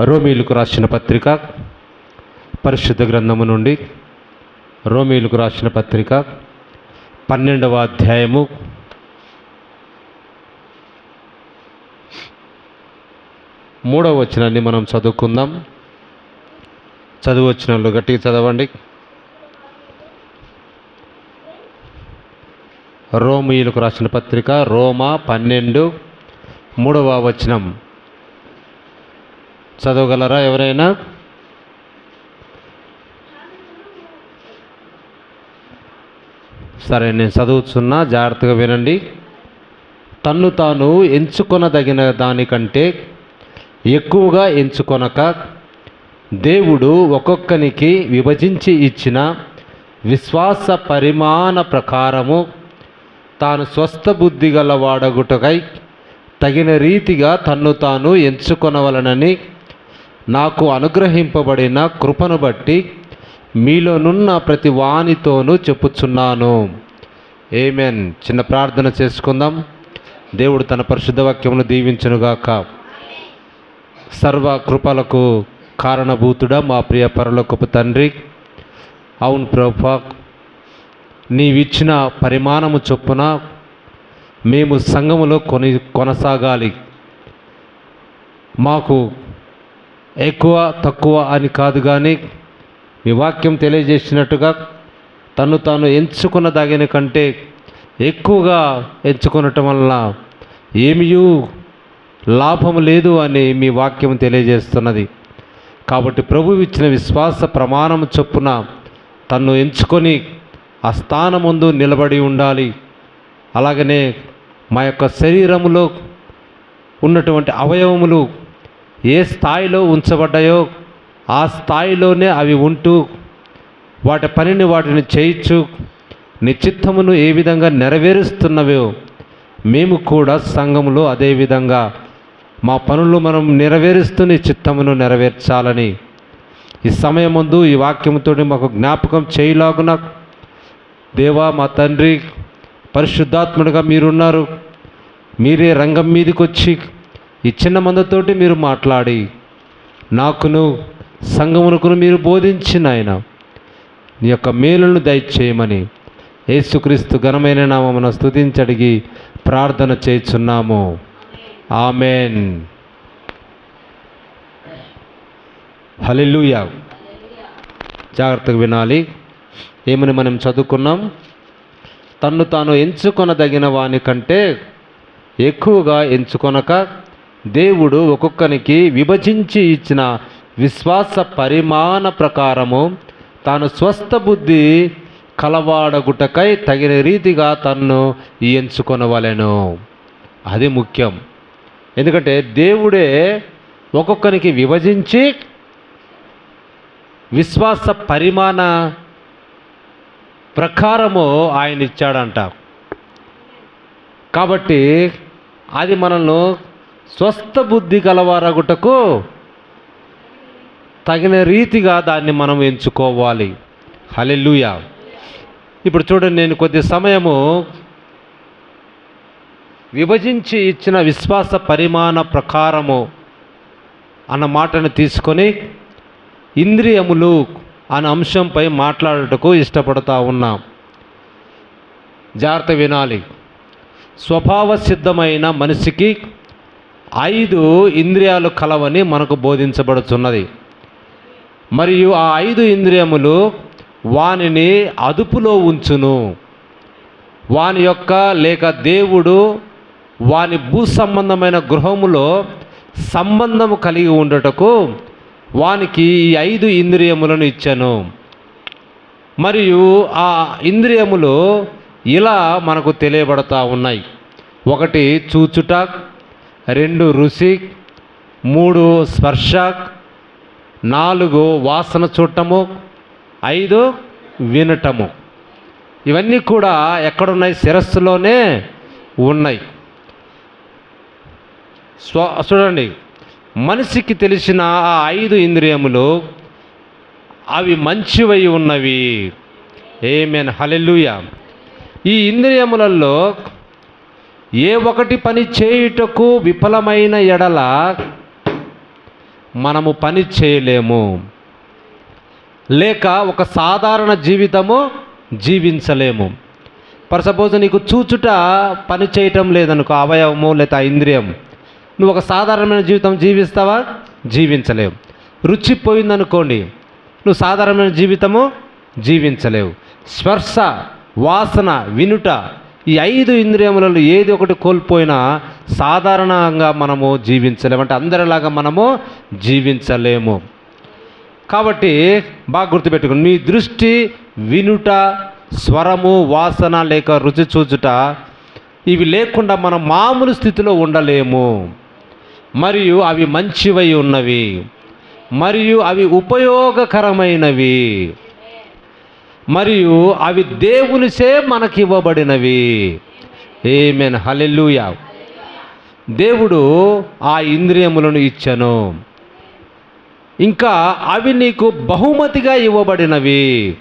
రోమీలకు రాసిన పత్రిక పరిశుద్ధ గ్రంథము నుండి రోమీలకు రాసిన పత్రిక పన్నెండవ అధ్యాయము. మూడవ వచనాన్ని మనం చదువుకుందాం. చదువు వచ్చిన గట్టిగా చదవండి. రోమిలకు రాసిన పత్రిక రోమా పన్నెండు మూడవ వచనం. చదవగలరా ఎవరైనా? సరే నేను చదువుతున్నా జాగ్రత్తగా వినండి. తన్ను తాను ఎంచుకొనదగిన దానికంటే ఎక్కువగా ఎంచుకొనక దేవుడు ఒక్కొక్కనికి విభజించి ఇచ్చిన విశ్వాస పరిమాణ ప్రకారము తాను స్వస్థ బుద్ధి గల వాడగుటకై తగిన రీతిగా తన్ను తాను ఎంచుకొనవలనని నాకు అనుగ్రహింపబడిన కృపను బట్టి మీలోనున్న ప్రతి వానితోనూ చెప్పుచున్నాను. ఏమేన్ చిన్న ప్రార్థన చేసుకుందాం. దేవుడు తన పరిశుద్ధ వాక్యమును దీవించునుగాక. సర్వ కృపలకు కారణభూతుడా మా ప్రియ పరలోకపు తండ్రి. అవును ప్రభా నీవిచ్చిన పరిమాణము చొప్పున మేము సంఘములో కొని కొనసాగాలి. మాకు ఎక్కువ తక్కువ అని కాదు కానీ మీ వాక్యం తెలియజేసినట్టుగా తను తాను ఎంచుకున్న దాగిన కంటే ఎక్కువగా ఎంచుకునటం వలన ఏమీయూ లాభం లేదు అని మీ వాక్యం తెలియజేస్తున్నది. కాబట్టి ప్రభు ఇచ్చిన విశ్వాస ప్రమాణం చొప్పున తన్ను ఎంచుకొని ఆ స్థానముందు నిలబడి ఉండాలి. అలాగనే మా యొక్క శరీరములో ఉన్నటువంటి అవయవములు ఏ స్థాయిలో ఉంచబడ్డాయో ఆ స్థాయిలోనే అవి ఉంటూ వాటి పనిని వాటిని చేయించు నిశ్చిత్తమును ఏ విధంగా నెరవేరుస్తున్నవో మేము కూడా సంఘములో అదే విధంగా మా పనులు మనం నెరవేరుస్తూ నిశ్చిత్తమును చిత్తమును నెరవేర్చాలని ఈ సమయం ముందు ఈ వాక్యంతో మాకు జ్ఞాపకం చేయలాగున దేవా మా తండ్రి పరిశుద్ధాత్ముడిగా మీరున్నారు. మీరే రంగం మీదకి వచ్చి ఈ చిన్న మందతోటి మీరు మాట్లాడి నాకును సంగమునకును మీరు బోధించిన ఆయన నీ యొక్క మేలును దయచేయమని యేసుక్రీస్తు ఘనమైన నామమున స్తుతించడిగి ప్రార్థన చేస్తున్నాము ఆమెన్. హలెలుయా జాగ్రత్తగా వినాలి. ఏమని మనం చదువుకున్నాం? తన్ను తాను ఎంచుకొనదగిన వాని కంటే ఎక్కువగా ఎంచుకొనక దేవుడు ఒక్కొక్కనికి విభజించి ఇచ్చిన విశ్వాస పరిమాణ ప్రకారము తాను స్వస్థ బుద్ధి కలవాడగుటకై తగిన రీతిగా తన్ను ఎంచుకొనవలెను. అది ముఖ్యం. ఎందుకంటే దేవుడే ఒక్కొక్కరికి విభజించి విశ్వాస పరిమాణ ప్రకారము ఆయన ఇచ్చాడంట కాబట్టి అది మనల్ని స్వస్థ బుద్ధి గలవారగుటకు తగిన రీతిగా దాన్ని మనం ఎంచుకోవాలి. హలెల్లుయా. ఇప్పుడు చూడండి నేను కొద్ది సమయము విభజించి ఇచ్చిన విశ్వాస పరిమాణ ప్రకారము అన్న మాటను తీసుకొని ఇంద్రియములు అనే అంశంపై మాట్లాడుటకు ఇష్టపడతా ఉన్నాం. జాగ్రత్త వినాలి. స్వభావ సిద్ధమైన మనిషికి ఐదు ఇంద్రియాలు కలవని మనకు బోధించబడుతున్నది మరియు ఆ ఐదు ఇంద్రియములు వానిని అదుపులో ఉంచును. వాని యొక్క లేక దేవుడు వాని భూ సంబంధమైన గృహములో సంబంధము కలిగి ఉండటకు వానికి ఈ ఐదు ఇంద్రియములను ఇచ్చాను. మరియు ఆ ఇంద్రియములు ఇలా మనకు తెలియబడతా ఉన్నాయి. ఒకటి చూచుట రెండు రుసిక్ మూడు స్పర్శక్ నాలుగు వాసన చూడటము ఐదు వినటము. ఇవన్నీ కూడా ఎక్కడున్నాయి? శిరస్సులోనే ఉన్నాయి. స్వ చూడండి. మనిషికి తెలిసిన ఆ ఐదు ఇంద్రియములు అవి మంచివై ఉన్నవి. ఏమేన్? హలెలుయ ఈ ఇంద్రియములలో ఏ ఒకటి పని చేయుటకు విఫలమైన ఎడల మనము పని చేయలేము. లేక ఒక సాధారణ జీవితము జీవించలేము. ఫర్ సపోజ్ నీకు చూచుట పని చేయటం లేదనుకో అవయవము లేదా ఇంద్రియం నువ్వు ఒక సాధారణమైన జీవితం జీవిస్తావా? జీవించలేవు. రుచి పోయిందనుకోండి నువ్వు సాధారణమైన జీవితము జీవించలేవు. స్పర్శ వాసన వినుట ఈ ఐదు ఇంద్రియములలో ఏది ఒకటి కోల్పోయినా సాధారణంగా మనము జీవించలేము. అంటే అందరిలాగా మనము జీవించలేము. కాబట్టి బాగా గుర్తుపెట్టుకుని నీ దృష్టి వినుట స్వరము వాసన లేక రుచి చూచుట ఇవి లేకుండా మనం మామూలు స్థితిలో ఉండలేము. మరియు అవి మంచివై ఉన్నవి. మరియు అవి ఉపయోగకరమైనవి. మరియు అవి దేవునిసే మనకి ఇవ్వబడినవి ఏమెన్ హలెల్లుయా దేవుడు ఆ ఇంద్రియములను ఇచ్చను. ఇంకా అవి నీకు బహుమతిగా ఇవ్వబడినవి.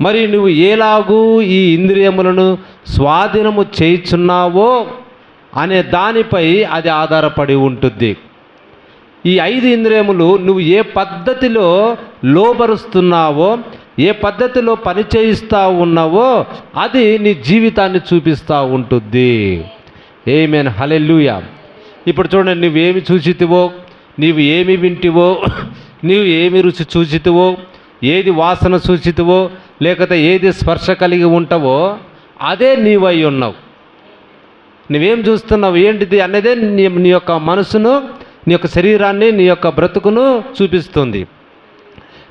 మరి నువ్వు ఏలాగూ ఈ ఇంద్రియములను స్వాధీనము చేయుచున్నావో అనే దానిపై అది ఆధారపడి ఉంటుంది ఈ ఐదు ఇంద్రియములు నువ్వు ఏ పద్ధతిలో లోబరుస్తున్నావో ఏ పద్ధతిలో పని చేయిస్తూ ఉన్నావో అది నీ జీవితాన్ని చూపిస్తూ ఉంటుంది ఏమేన్ హలెల్లుయా ఇప్పుడు చూడండి నువ్వేమి చూచితివో నీవు ఏమి వింటివో నీవు ఏమి రుచి చూచితివో ఏది వాసన చూచితివో లేకపోతే ఏది స్పర్శ కలిగి ఉంటావో అదే నీవై ఉన్నావు. నువ్వేం చూస్తున్నావు? ఏంటిది అనేదే నీ నీ యొక్క మనసును నీ యొక్క శరీరాన్ని నీ యొక్క బ్రతుకును చూపిస్తుంది.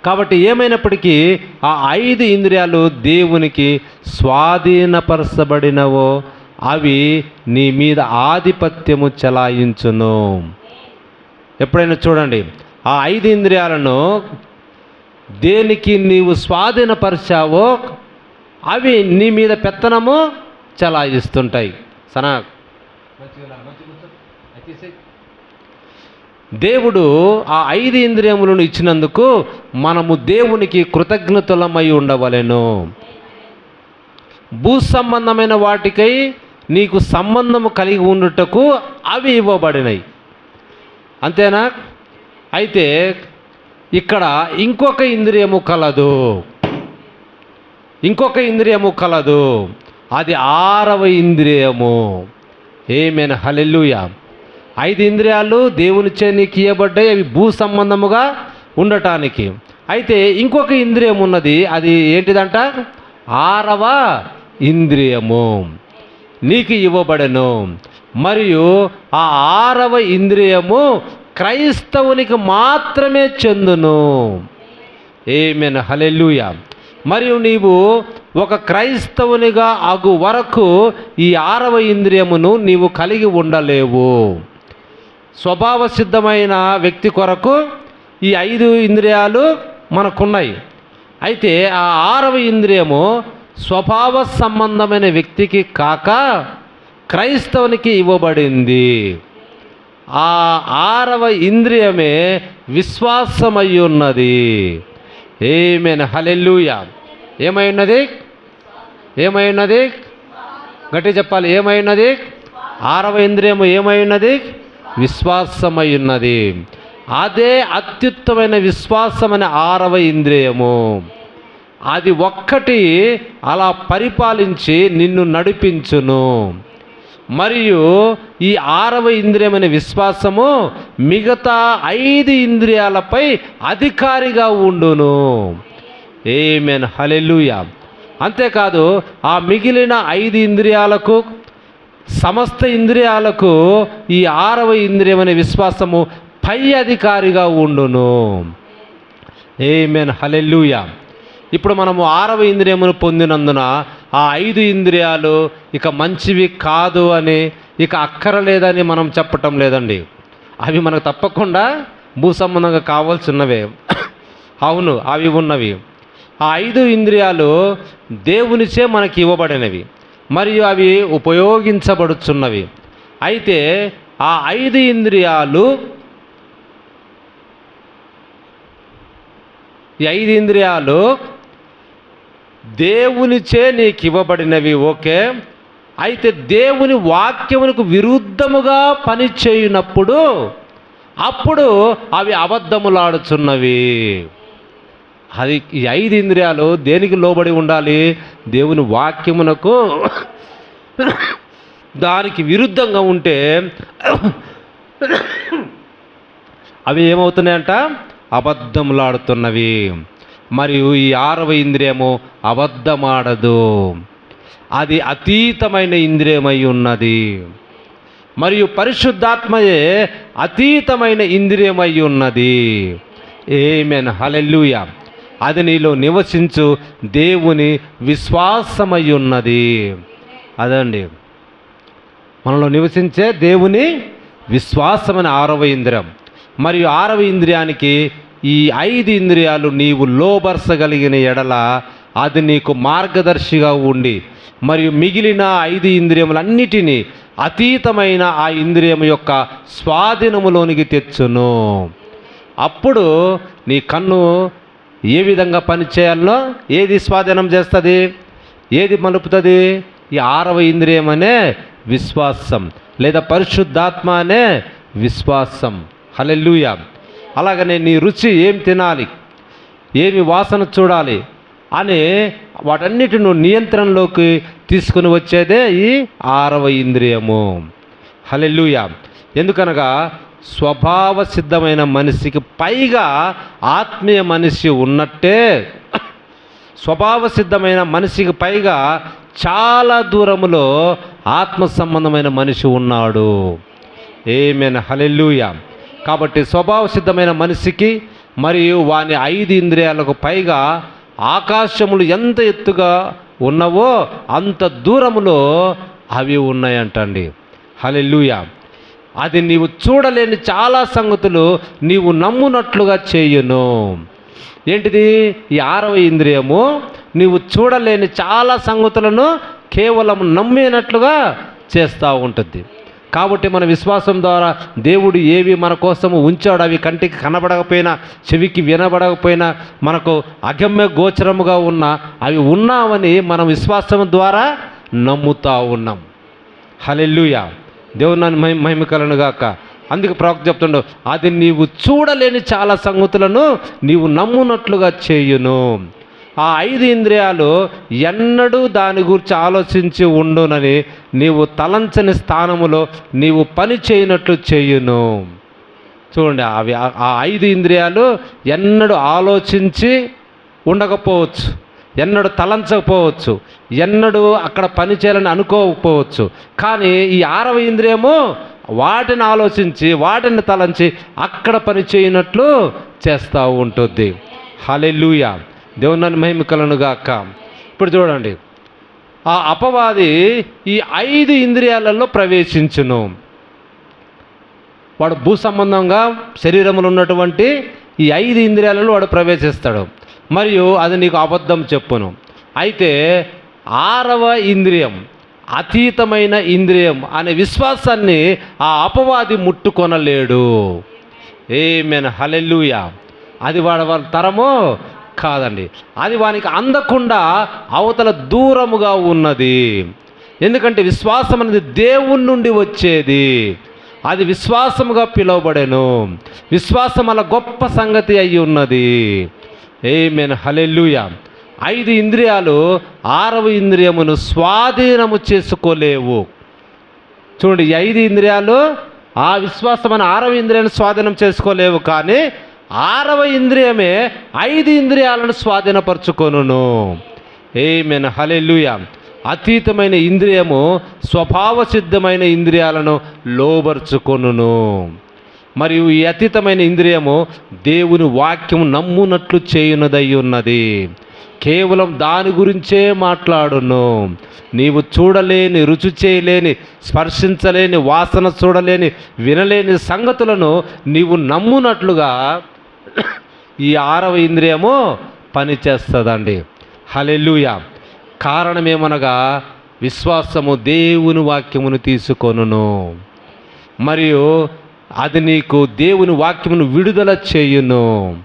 కాబట్టి ఏమైనప్పటికీ ఆ ఐదు ఇంద్రియాలు దేవునికి స్వాధీనపరచబడినవో అవి నీ మీద ఆధిపత్యము చెలాయించును. ఎప్పుడైనా చూడండి ఆ ఐదు ఇంద్రియాలను దేనికి నీవు స్వాధీనపరిచావో అవి నీ మీద పెత్తనము చలాయిస్తుంటాయి. సనా? దేవుడు ఆ ఐదు ఇంద్రియములను ఇచ్చినందుకు మనము దేవునికి కృతజ్ఞతలమై ఉండవలెను. భూ సంబంధమైన వాటికై నీకు సంబంధము కలిగి ఉండుటకు అవి ఇవ్వబడినాయి అంతేనా? అయితే ఇక్కడ ఇంకొక ఇంద్రియము కలదు. ఇంకొక ఇంద్రియము కలదు. అది ఆరవ ఇంద్రియము. ఏమైనా హలెల్లుయా ఐదు ఇంద్రియాలు దేవునిచే నీకు ఇవ్వబడ్డాయి అవి భూ సంబంధముగా ఉండటానికి. అయితే ఇంకొక ఇంద్రియం ఉన్నది అది ఏంటిదంట? ఆరవ ఇంద్రియము. నీకు ఇవ్వబడను. మరియు ఆ ఆరవ ఇంద్రియము క్రైస్తవునికి మాత్రమే చెందును. ఏమెన్ హలెల్లుయా మరియు నీవు ఒక క్రైస్తవునిగా అగు వరకు ఈ ఆరవ ఇంద్రియమును నీవు కలిగి ఉండలేవు. స్వభావ సిద్ధమైన వ్యక్తి కొరకు ఈ ఐదు ఇంద్రియాలు మనకున్నాయి. అయితే ఆ ఆరవ ఇంద్రియము స్వభావ సంబంధమైన వ్యక్తికి కాక క్రైస్తవునికి ఇవ్వబడింది. ఆ ఆరవ ఇంద్రియమే విశ్వాసమై ఉన్నది ఏమేన హలెల్లుయా ఏమై ఉన్నది ఏమై ఉన్నది గట్టి చెప్పాలి. ఏమై ఉన్నది ఆరవ ఇంద్రియము ఏమై ఉన్నది విశ్వాసమై ఉన్నది అదే అత్యుత్తమైన విశ్వాసమైన ఆరవ ఇంద్రియము. అది ఒక్కటి అలా పరిపాలించి నిన్ను నడిపించును. మరియు ఈ ఆరవ ఇంద్రియమైన విశ్వాసము మిగతా ఐదు ఇంద్రియాలపై అధికారిగా ఉండును. ఏమెన్ హలెలుయా అంతేకాదు ఆ మిగిలిన ఐదు ఇంద్రియాలకు సమస్త ఇంద్రియాలకు ఈ ఆరవ ఇంద్రియం అనే విశ్వాసము పై అధికారిగా ఉండును. ఏమెన్ హలెల్లుయా ఇప్పుడు మనము ఆరవ ఇంద్రియమును పొందినందున ఆ ఐదు ఇంద్రియాలు ఇక మంచివి కాదు అని ఇక అక్కరలేదని మనం చెప్పటం లేదండి. అవి మనకు తప్పకుండా భూ సంబంధంగా కావాల్సినవే. అవును అవి ఉన్నవి. ఆ ఐదు ఇంద్రియాలు దేవునిచే మనకి ఇవ్వబడినవి. మరియు అవి ఉపయోగించబడుచున్నవి. అయితే ఆ ఐదు ఇంద్రియాలు ఈ ఐదు ఇంద్రియాలు దేవునిచే నీకు ఇవ్వబడినవి ఓకే? అయితే దేవుని వాక్యమునకు విరుద్ధముగా పనిచేయునప్పుడు అప్పుడు అవి అబద్ధములాడుచున్నవి. అది ఈ ఐదు ఇంద్రియాలు దేనికి లోబడి ఉండాలి? దేవుని వాక్యమునకు దానికి విరుద్ధంగా ఉంటే అవి ఏమవుతున్నాయంట? అబద్ధములాడుతున్నవి. మరియు ఈ ఆరవ ఇంద్రియము అబద్ధమాడదు. అది అతీతమైన ఇంద్రియమై ఉన్నది. మరియు పరిశుద్ధాత్మయే అతీతమైన ఇంద్రియమై ఉన్నది. ఏమెన్ హలెల్లుయా అది నీలో నివసించు దేవుని విశ్వాసమై ఉన్నది అదండి. మనలో నివసించే దేవుని విశ్వాసమని ఆరవ ఇంద్రియం. మరియు ఆరవ ఇంద్రియానికి ఈ ఐదు ఇంద్రియాలు నీవు లోబర్సగలిగిన ఎడల అది నీకు మార్గదర్శిగా ఉండి మరియు మిగిలిన ఐదు ఇంద్రియములన్నిటినీ అతీతమైన ఆ ఇంద్రియం యొక్క స్వాధీనములోనికి తెచ్చును. అప్పుడు నీ కన్ను ఏ విధంగా పనిచేయాలో ఏది స్వాధీనం చేస్తుంది ఏది మలుపుతుంది ఈ ఆరవ ఇంద్రియం అనే విశ్వాసం లేదా పరిశుద్ధాత్మ అనే విశ్వాసం. హలెల్లుయ. అలాగనే నీ రుచి ఏం తినాలి ఏమి వాసన చూడాలి అని వాటన్నిటి నువ్వు నియంత్రణలోకి తీసుకుని వచ్చేదే ఈ ఆరవ ఇంద్రియము. హలెల్లుయ. ఎందుకనగా స్వభావ సిద్ధమైన మనిషికి పైగా ఆత్మీయ మనిషి ఉన్నట్టే. స్వభావ సిద్ధమైన మనిషికి పైగా చాలా దూరములో ఆత్మ సంబంధమైన మనిషి ఉన్నాడు. ఏమైనా హలెల్లుయా కాబట్టి స్వభావ సిద్ధమైన మనిషికి మరియు వాని ఐదు ఇంద్రియాలకు పైగా ఆకాశములు ఎంత ఎత్తుగా ఉన్నవో అంత దూరములో అవి ఉన్నాయంటండి. హలెల్లుయా అది నీవు చూడలేని చాలా సంగతులు నీవు నమ్మునట్లుగా చేయును. ఏంటిది? ఈ ఆరవ ఇంద్రియము నీవు చూడలేని చాలా సంగతులను కేవలం నమ్మేనట్లుగా చేస్తూ ఉంటుంది. కాబట్టి మన విశ్వాసం ద్వారా దేవుడు ఏవి మన కోసము ఉంచాడు అవి కంటికి కనబడకపోయినా చెవికి వినబడకపోయినా మనకు అగమ్య గోచరముగా ఉన్న అవి ఉన్నామని మనం విశ్వాసం ద్వారా నమ్ముతా ఉన్నాం. హలెల్లుయా. దేవుడు నన్ను మహిమ మహిమకలను గాక. అందుకే ప్రవక్త చెప్తుండు అది నీవు చూడలేని చాలా సంగతులను నీవు నమ్మునట్లుగా చేయును. ఆ ఐదు ఇంద్రియాలు ఎన్నడూ దాని గురించి ఆలోచించి ఉండునని నీవు తలంచని స్థానములో నీవు పని చేయనట్లు చేయును. చూడండి అవి ఆ ఐదు ఇంద్రియాలు ఎన్నడూ ఆలోచించి ఉండకపోవచ్చు. ఎన్నడూ తలంచకపోవచ్చు ఎన్నడూ అక్కడ పని చేయాలని అనుకోకపోవచ్చు. కానీ ఈ ఆరవ ఇంద్రియము వాటిని ఆలోచించి వాటిని తలంచి అక్కడ పని చేయనట్లు చేస్తూ ఉంటుంది. హలెలుయ దేవుని మహిమికలను గాక. ఇప్పుడు చూడండి. ఆ అపవాది ఈ ఐదు ఇంద్రియాలలో ప్రవేశించును. వాడు భూ సంబంధంగా శరీరంలో ఉన్నటువంటి ఈ ఐదు ఇంద్రియాలలో వాడు ప్రవేశిస్తాడు. మరియు అది నీకు అబద్ధం చెప్పును. అయితే ఆరవ ఇంద్రియం అతీతమైన ఇంద్రియం అనే విశ్వాసాన్ని ఆ అపవాది ముట్టుకొనలేడు. ఏమెన్ హలెల్లుయా అది వాడు వాళ్ళ తరమో కాదండి. అది వానికి అందకుండా అవతల దూరముగా ఉన్నది. ఎందుకంటే విశ్వాసం అనేది దేవుని నుండి వచ్చేది. అది విశ్వాసముగా పిలువబడెను. విశ్వాసం అలా గొప్ప సంగతి అయి ఉన్నది. ఏమెన్ హలెల్లుయా ఐదు ఇంద్రియాలు ఆరవ ఇంద్రియమును స్వాధీనము చేసుకోలేవు. చూడండి ఐదు ఇంద్రియాలు ఆ విశ్వాసమైన ఆరవ ఇంద్రియాలను స్వాధీనం చేసుకోలేవు కానీ ఆరవ ఇంద్రియమే ఐదు ఇంద్రియాలను స్వాధీనపరచుకొను ఏమెన్ హలెల్లుయా అతీతమైన ఇంద్రియము స్వభావ సిద్ధమైన ఇంద్రియాలను లోబర్చుకొనును. మరియు ఈ అతీతమైన ఇంద్రియము దేవుని వాక్యము నమ్మునట్లు చేయునదై ఉన్నది. కేవలం దాని గురించే మాట్లాడును. నీవు చూడలేని రుచి చేయలేని స్పర్శించలేని వాసన చూడలేని వినలేని సంగతులను నీవు నమ్మునట్లుగా ఈ ఆరవ ఇంద్రియము పనిచేస్తుందండి. హలెల్లుయ. కారణమేమనగా విశ్వాసము దేవుని వాక్యమును తీసుకొనును. మరియు అది నీకు దేవుని వాక్యమును విడుదల చేయును.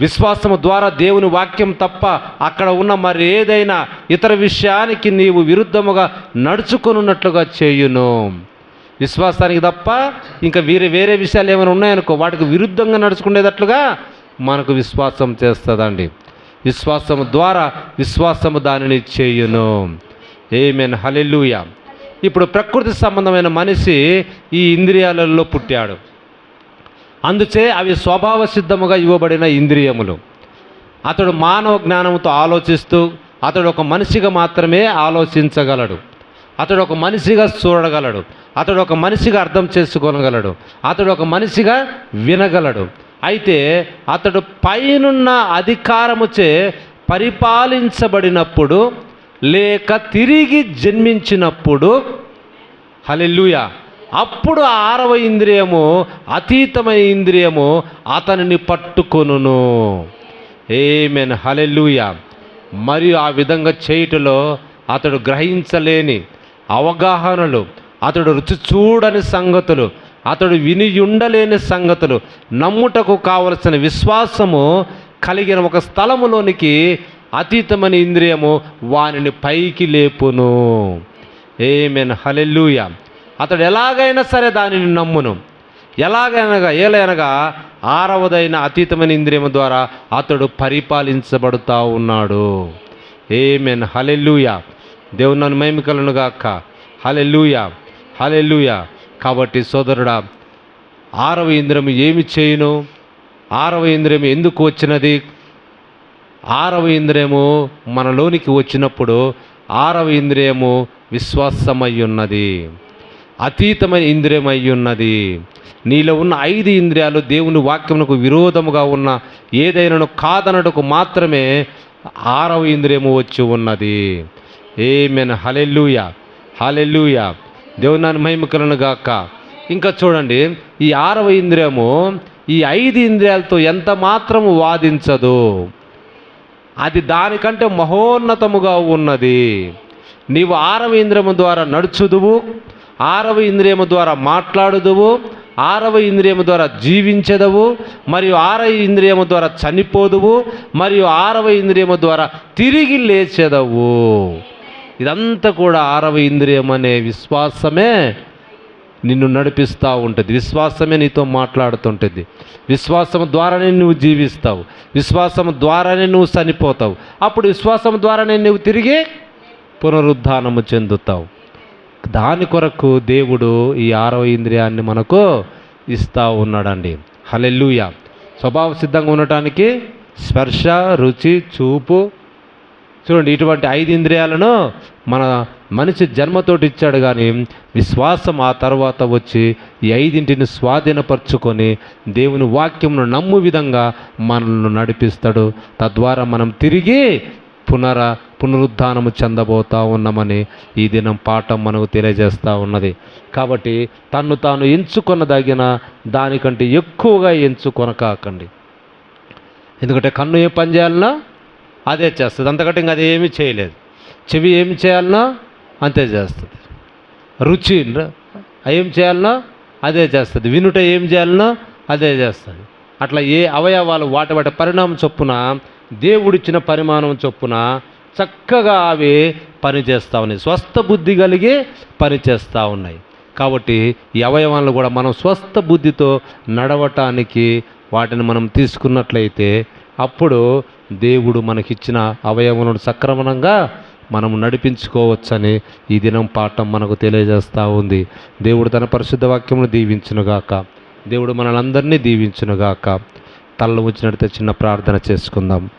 విశ్వాసము ద్వారా దేవుని వాక్యం తప్ప అక్కడ ఉన్న మరి ఏదైనా ఇతర విషయానికి నీవు విరుద్ధముగా నడుచుకొనున్నట్లుగా చేయును. విశ్వాసానికి తప్ప ఇంకా వేరే వేరే విషయాలు ఏమైనా ఉన్నాయనుకో వాటికి విరుద్ధంగా నడుచుకునేటట్లుగా మనకు విశ్వాసం చేస్తుందండి. విశ్వాసము ద్వారా విశ్వాసము దానిని చేయును. ఏమెన్ హలెల్లుయ ఇప్పుడు ప్రకృతి సంబంధమైన మనిషి ఈ ఇంద్రియాలలో పుట్టాడు. అందుచే అవి స్వభావ సిద్ధముగా ఇవ్వబడిన ఇంద్రియములు. అతడు మానవ జ్ఞానంతో ఆలోచిస్తూ అతడు ఒక మనిషిగా మాత్రమే ఆలోచించగలడు. అతడు ఒక మనిషిగా చూడగలడు. అతడు ఒక మనిషిగా అర్థం చేసుకోగలడు. అతడు ఒక మనిషిగా వినగలడు. అయితే అతడు పైనున్న అధికారముచే పరిపాలించబడినప్పుడు లేక తిరిగి జన్మించినప్పుడు హలెల్లుయ అప్పుడు ఆ ఆరవ ఇంద్రియము అతీతమైన ఇంద్రియము అతనిని పట్టుకొనును. ఏమెన్ హలెల్లుయ మరియు ఆ విధంగా చేయుటలో అతడు గ్రహించలేని అవగాహనలు అతడు రుచి చూడని సంగతులు అతడు విని ఉండలేని సంగతులు నమ్ముటకు కావలసిన విశ్వాసము కలిగిన ఒక స్థలములోనికి అతీతమైన ఇంద్రియము వానిని పైకి లేపును. ఏమెన్ హలెల్లుయ అతడు ఎలాగైనా సరే దానిని నమ్మును. ఎలాగైనగా ఏలైనగా ఆరవదైన అతీతమైన ఇంద్రియము ద్వారా అతడు పరిపాలించబడుతూ ఉన్నాడు. ఏమెన్ హలెల్లుయ దేవుని నన్ను మేమికలను గాక. హలెల్లుయ హలెల్లుయ కాబట్టి సోదరుడా ఆరవ ఇంద్రియం ఏమి చేయును? ఆరవ ఇంద్రియం ఎందుకు వచ్చినది? ఆరవ ఇంద్రియము మనలోనికి వచ్చినప్పుడు ఆరవ ఇంద్రియము విశ్వాసమై ఉన్నది అతీతమైన ఇంద్రియం అయి ఉన్నది నీలో ఉన్న ఐదు ఇంద్రియాలు దేవుని వాక్యమునకు విరోధముగా ఉన్న ఏదైనాను కాదనటకు మాత్రమే ఆరవ ఇంద్రియము వచ్చి ఉన్నది. ఏమెన్ హలెల్లుయ హలెల్లుయ దేవునాన్ని మహిమకులను మహిమకలను గాక. ఇంకా చూడండి ఈ ఆరవ ఇంద్రియము ఈ ఐదు ఇంద్రియాలతో ఎంత మాత్రము వాదించదు? అది దానికంటే మహోన్నతముగా ఉన్నది. నీవు ఆరవ ఇంద్రియము ద్వారా నడుచుదువు ఆరవ ఇంద్రియము ద్వారా మాట్లాడుదువు ఆరవ ఇంద్రియము ద్వారా జీవించదవు మరియు ఆరవ ఇంద్రియము ద్వారా చనిపోదువు మరియు ఆరవ ఇంద్రియము ద్వారా తిరిగి లేచెదవు. ఇదంతా కూడా ఆరవ ఇంద్రియం అనే విశ్వాసమే. నిన్ను నడిపిస్తూ ఉంటుంది. విశ్వాసమే నీతో మాట్లాడుతుంటుంది. విశ్వాసం ద్వారానే నువ్వు జీవిస్తావు. విశ్వాసం ద్వారానే నువ్వు చనిపోతావు. అప్పుడు విశ్వాసం ద్వారానే నువ్వు తిరిగి పునరుద్ధానము చెందుతావు. దాని కొరకు దేవుడు ఈ ఆరవ ఇంద్రియాన్ని మనకు ఇస్తూ ఉన్నాడండి. హలెల్లుయ. స్వభావ సిద్ధంగా ఉండటానికి స్పర్శ రుచి చూపు చూడండి ఇటువంటి ఐదు ఇంద్రియాలను మన మనిషి జన్మతోటి ఇచ్చాడు కానీ విశ్వాసం ఆ తర్వాత వచ్చి ఈ ఐదింటిని స్వాధీనపరుచుకొని దేవుని వాక్యమును నమ్ము విధంగా మనల్ని నడిపిస్తాడు. తద్వారా మనం తిరిగి పునర పునరుద్ధానము చెందబోతా ఉన్నామని ఈ దినం పాఠం మనకు తెలియజేస్తూ ఉన్నది. కాబట్టి తన్ను తాను ఎంచుకొనదగిన దానికంటే ఎక్కువగా ఎంచుకొనకాకండి. ఎందుకంటే కన్ను ఏ పని చేయాలన్నా అదే చేస్తుంది. అంతకంటే ఇంకా అది ఏమీ చేయలేదు. చెవి ఏమి చేయాలన్నా అంతే చేస్తుంది. రుచి ఏం చేయాలన్నా అదే చేస్తుంది. వినుట ఏం చేయాలన్నా అదే చేస్తుంది. అట్లా ఏ అవయవాలు వాటి వాటి పరిణామం చొప్పున దేవుడిచ్చిన పరిమాణం చొప్పున చక్కగా అవి పనిచేస్తూ ఉన్నాయి. స్వస్థ బుద్ధి కలిగి పనిచేస్తూ ఉన్నాయి. కాబట్టి ఈ అవయవాలను కూడా మనం స్వస్థ బుద్ధితో నడవటానికి వాటిని మనం తీసుకున్నట్లయితే అప్పుడు దేవుడు మనకిచ్చిన అవయవములను సక్రమణంగా మనము నడిపించుకోవచ్చని ఈ దినం పాఠం మనకు తెలియజేస్తూ ఉంది. దేవుడు తన పరిశుద్ధ వాక్యమును దీవించునుగాక. దేవుడు మనలందరినీ దీవించునుగాక. తల్ల వచ్చినట్టు చిన్న ప్రార్థన చేసుకుందాం.